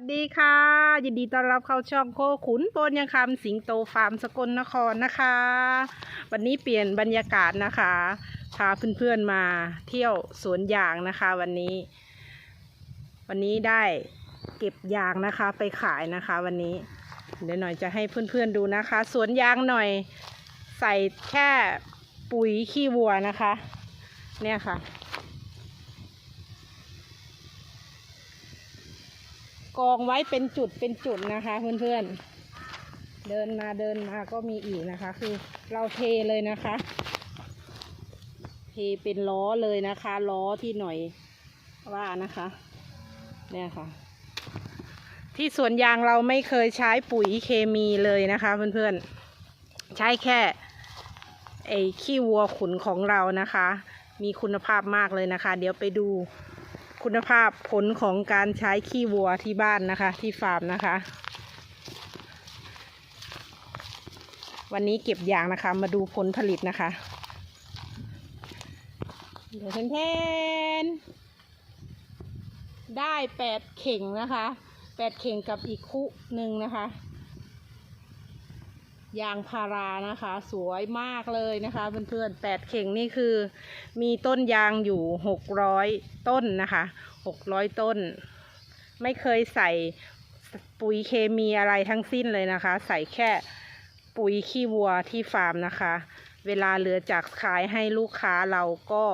สวัสดีค่ะ ยินดีต้อนรับเข้าช่องโคขุนโปนยังคำสิงโตฟาร์มสกลนครนะคะ วันนี้เปลี่ยนบรรยากาศนะคะพาเพื่อนๆมาเที่ยวสวนยางนะคะวันนี้ วันนี้ได้เก็บยางนะคะไปขายนะคะ วันนี้ เดี๋ยวหน่อยจะให้เพื่อนๆดูนะคะ สวนยางหน่อยใส่แค่ปุ๋ยขี้วัวนะคะ เนี่ยค่ะ กองไว้เป็นจุดเป็นจุดนะคะเพื่อนๆ เดินมาเดินมาก็มีอีกนะคะ คือเราเทเลยนะคะ เทเป็นล้อเลยนะคะ ล้อที่หน่อยว่านะคะ เนี่ยค่ะ ที่สวนยางเราไม่เคยใช้ปุ๋ยเคมีเลยนะคะเพื่อนๆ ใช้แค่ไอ้ขี้วัวขุนของเรานะคะ มีคุณภาพมากเลยนะคะ เดี๋ยวไปดู คุณภาพผลของการใช้ขี้วัวที่บ้านนะคะ ที่ฟาร์มนะคะ วันนี้เก็บยางนะคะ มาดูผลผลิตนะคะเดี๋ยวเทนได้แปดเข่งนะคะแปดเข่งกับอีกคุหนึ่งนะคะ ยางพารานะคะ สวยมากเลยนะคะเพื่อนๆแปดเข่งนี่คือ มีต้นยางอยู่หกร้อยต้นนะคะหกร้อยต้น ไม่เคยใส่ปุ๋ยเคมีอะไรทั้งสิ้นเลยนะคะ ใส่แค่ปุ๋ยขี้วัวที่ฟาร์มนะคะ เวลาเหลือจากขายให้ลูกค้าเราก็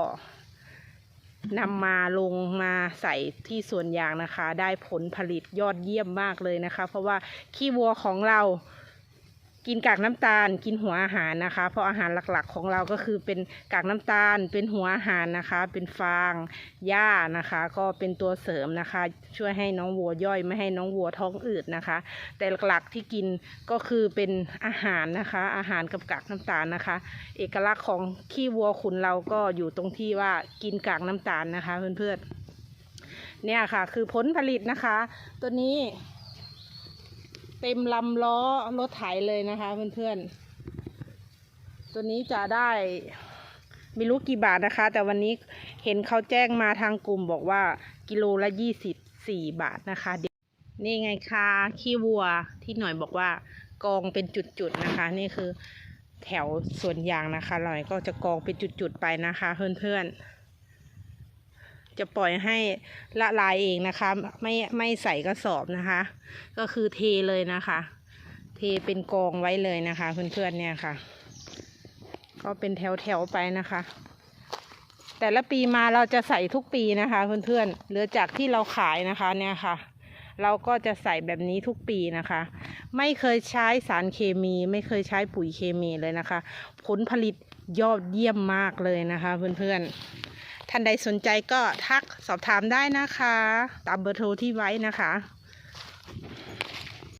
นำมาลงมาใส่ที่สวนยางนะคะ ได้ผลผลิตยอดเยี่ยมมากเลยนะคะ เพราะว่าขี้วัวของเรา กินกากน้ำตาล กินหัวอาหารนะคะ เพราะอาหารหลักๆ ของเราก็คือเป็นกากน้ำตาล เป็นหัวอาหารนะคะ เป็นฟางหญ้านะคะ ก็เป็นตัวเสริมนะคะ ช่วยให้น้องวัวย่อยไม่ให้น้องวัวท้องอืดนะคะ แต่หลักๆที่กินก็คือเป็นอาหารนะคะ อาหารกับกากน้ำตาลนะคะ เอกลักษณ์ของขี้วัวขุนเราก็อยู่ตรงที่ว่ากินกากน้ำตาลนะคะ เพื่อนๆเนี่ยค่ะคือผลผลิตนะคะ ตัวนี้ เต็มลำล้อรถไถเลยนะคะเพื่อนๆ ตัวนี้จะได้ไม่รู้กี่บาทนะคะ แต่วันนี้เห็นเขาแจ้งมาทางกลุ่มบอกว่ากิโลละยี่สิบสี่บาทนะคะเดี๋ยวนี่ไงคะขี้วัวที่หน่อยบอกว่ากองเป็นจุดๆนะคะ นี่คือแถวส่วนยางนะคะหน่อยก็จะกองเป็นจุดๆไปนะคะ เพื่อนๆ จะปล่อยให้ละลายเองนะคะ ไม่ไม่ใส่กระสอบนะคะ ก็คือเทเลยนะคะ เทเป็นกองไว้เลยนะคะ เพื่อนๆเนี่ยค่ะ ก็เป็นแถวๆไปนะคะ แต่ละปีมาเราจะใส่ทุกปีนะคะ เพื่อนๆเหลือจากที่เราขายนะคะเนี่ยค่ะ เราก็จะใส่แบบนี้ทุกปีนะคะ ไม่เคยใช้สารเคมี ไม่เคยใช้ปุ๋ยเคมีเลยนะคะ ผลผลิตยอดเยี่ยมมากเลยนะคะ เพื่อนๆ ท่านใดสนใจก็ทักสอบถามได้นะคะ ตามเบอร์โทรที่ไว้นะคะ